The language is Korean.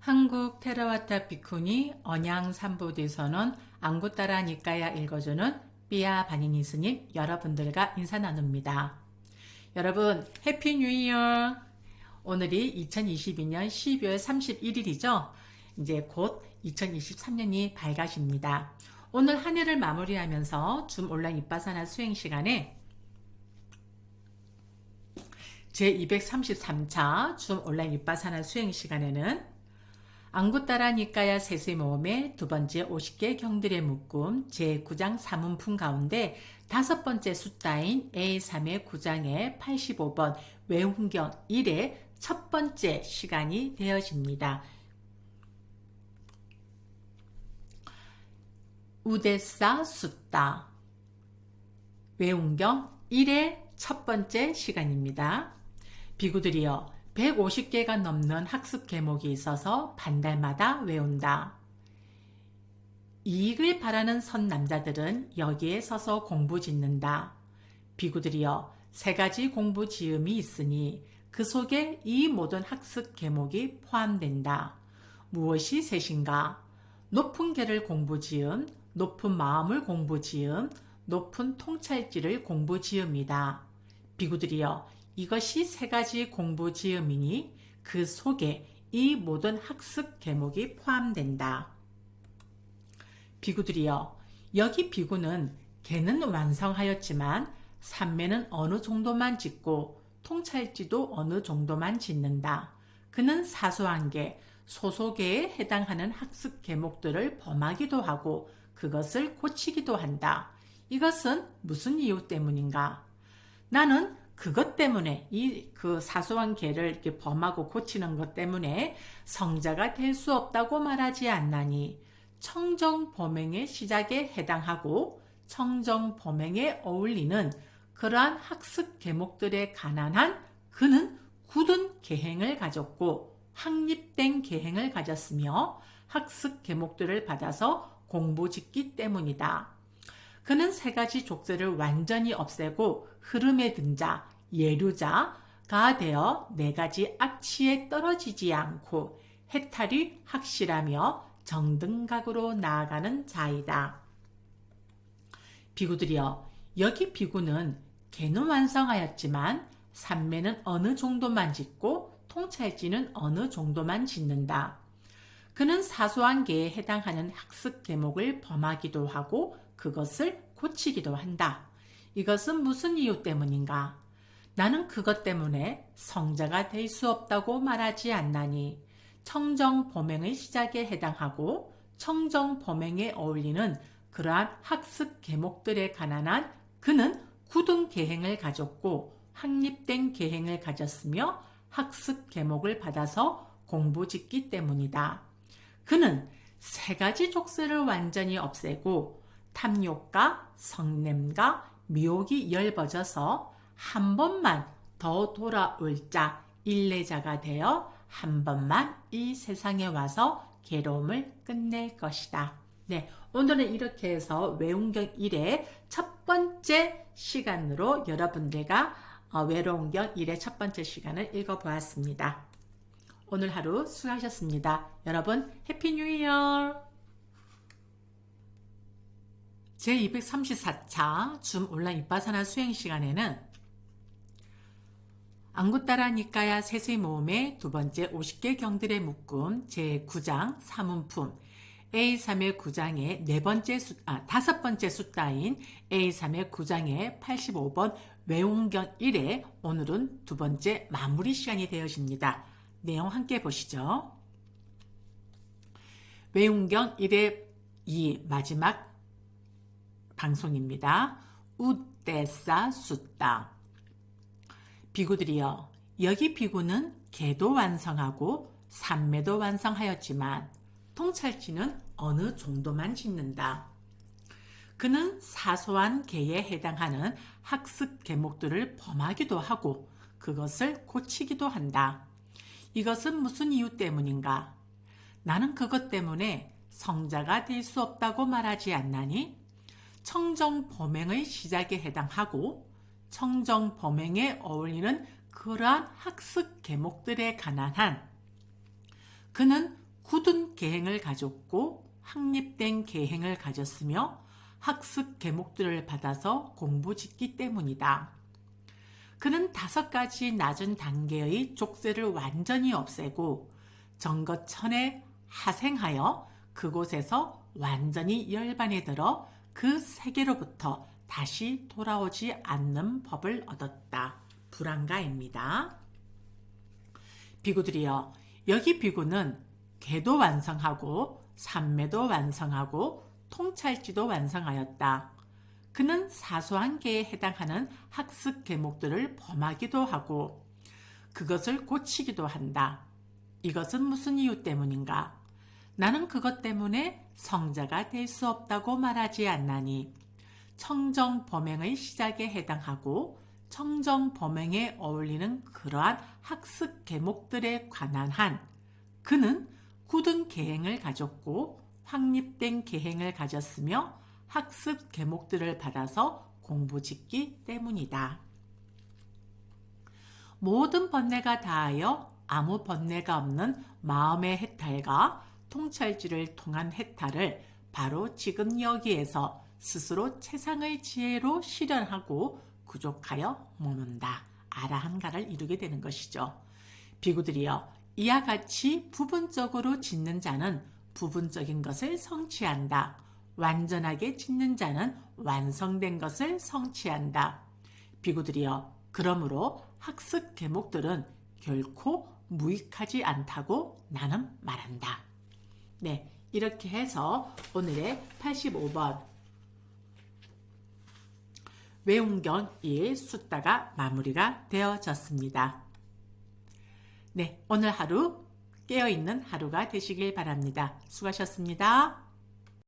한국 테라와타 비쿠니 언양 삼보대서는 안구따라 니까야 읽어주는 삐아 바니니 스님 여러분들과 인사 나눕니다. 여러분 해피 뉴 이어! 오늘이 2022년 12월 31일이죠. 이제 곧 2023년이 밝아집니다. 오늘 한 해를 마무리하면서 줌 온라인 입바사나 수행 시간에 제233차 줌 온라인 입바사나 수행 시간에는 안구따라 니까야 세세 모음의 두 번째 50개 경들의 묶음 제9장 사문품 가운데 다섯 번째 숫자인 A3의 9장의 85번 외운경 1의 첫 번째 시간이 되어집니다. 우데사 숫다 외운경 1의 첫 번째 시간입니다. 비구들이여 150개가 넘는 학습 계목이 있어서 반달마다 외운다. 이익을 바라는 선 남자들은 여기에 서서 공부 짓는다. 비구들이여 세 가지 공부 지음이 있으니 그 속에 이 모든 학습 계목이 포함된다. 무엇이 셋인가? 높은 계를 공부 지음, 높은 마음을 공부 지음, 높은 통찰지를 공부 지음이다. 비구들이여 이것이 세 가지 공부 지음이니 그 속에 이 모든 학습 계목이 포함된다. 비구들이여 여기 비구는 개는 완성하였지만 삼매는 어느 정도만 짓고 통찰지도 어느 정도만 짓는다. 그는 사소한 개, 소소개에 해당하는 학습 계목들을 범하기도 하고 그것을 고치기도 한다. 이것은 무슨 이유 때문인가? 나는 그것 때문에 이 그 사소한 개를 이렇게 범하고 고치는 것 때문에 성자가 될 수 없다고 말하지 않나니 청정 범행의 시작에 해당하고 청정 범행에 어울리는 그러한 학습 계목들에 관한 한 그는 굳은 계행을 가졌고 확립된 계행을 가졌으며 학습 계목들을 받아서 공부 짓기 때문이다. 그는 세 가지 족쇄를 완전히 없애고 흐름에 든자, 예류자가 되어 네 가지 악취에 떨어지지 않고 해탈이 확실하며 정등각으로 나아가는 자이다. 비구들이여, 여기 비구는 개는 완성하였지만 삼매는 어느 정도만 짓고 통찰지는 어느 정도만 짓는다. 그는 사소한 개에 해당하는 학습 계목을 범하기도 하고 그것을 고치기도 한다. 이것은 무슨 이유 때문인가? 나는 그것 때문에 성자가 될 수 없다고 말하지 않나니 청정 범행의 시작에 해당하고 청정 범행에 어울리는 그러한 학습 계목들에 관한 한 그는 굳은 계행을 가졌고 확립된 계행을 가졌으며 학습 계목을 받아서 공부 짓기 때문이다. 그는 세 가지 족쇄를 완전히 없애고 탐욕과 성냄과 미혹이 열버져서 한 번만 더 돌아올 자 일례자가 되어 한 번만 이 세상에 와서 괴로움을 끝낼 것이다. 네, 오늘은 이렇게 해서 외운경 1의 첫 번째 시간으로 여러분들과 어, 외로운경 1의 첫 번째 시간을 읽어보았습니다. 오늘 하루 수고하셨습니다. 여러분 해피 뉴 이어! 제234차 줌 온라인 입바사나 수행 시간에는 안구 따라 니까야 세세 모음의 두 번째 50개 경들의 묶음 제9장 사문품 A3의 9장의 네 번째 수, 아, 다섯 번째 숫자인 A3의 9장의 85번 외운경 1에 오늘은 두 번째 마무리 시간이 되어집니다. 내용 함께 보시죠. 외운경 1의 이 마지막 방송입니다. 우떼사 숫다. 비구들이여, 여기 비구는 개도 완성하고 삼매도 완성하였지만 통찰지는 어느 정도만 짓는다. 그는 사소한 개에 해당하는 학습 계목들을 범하기도 하고 그것을 고치기도 한다. 이것은 무슨 이유 때문인가? 나는 그것 때문에 성자가 될 수 없다고 말하지 않나니? 청정 범행의 시작에 해당하고 청정 범행에 어울리는 그러한 학습 계목들에 관한 한 그는 굳은 계행을 가졌고 확립된 계행을 가졌으며 학습 계목들을 받아서 공부 짓기 때문이다. 그는 다섯 가지 낮은 단계의 족쇄를 완전히 없애고 정거천에 하생하여 그곳에서 완전히 열반에 들어 그 세계로부터 다시 돌아오지 않는 법을 얻었다. 불안가입니다. 비구들이여, 여기 비구는 개도 완성하고 삼매도 완성하고 통찰지도 완성하였다. 그는 사소한 개에 해당하는 학습 계목들을 범하기도 하고 그것을 고치기도 한다. 이것은 무슨 이유 때문인가? 나는 그것 때문에 성자가 될 수 없다고 말하지 않나니 청정 범행의 시작에 해당하고 청정 범행에 어울리는 그러한 학습 계목들에 관한 한 그는 굳은 계행을 가졌고 확립된 계행을 가졌으며 학습 계목들을 받아서 공부 짓기 때문이다. 모든 번뇌가 다하여 아무 번뇌가 없는 마음의 해탈과 통찰지를 통한 해탈을 바로 지금 여기에서 스스로 최상의 지혜로 실현하고 구족하여 머문다. 아라한가를 이루게 되는 것이죠. 비구들이여 이와 같이 부분적으로 짓는 자는 부분적인 것을 성취한다. 완전하게 짓는 자는 완성된 것을 성취한다. 비구들이여 그러므로 학습 계목들은 결코 무익하지 않다고 나는 말한다. 네, 이렇게 해서 오늘의 85번 외운경 1 숫다가 마무리가 되어졌습니다. 네, 오늘 하루 깨어있는 하루가 되시길 바랍니다. 수고하셨습니다.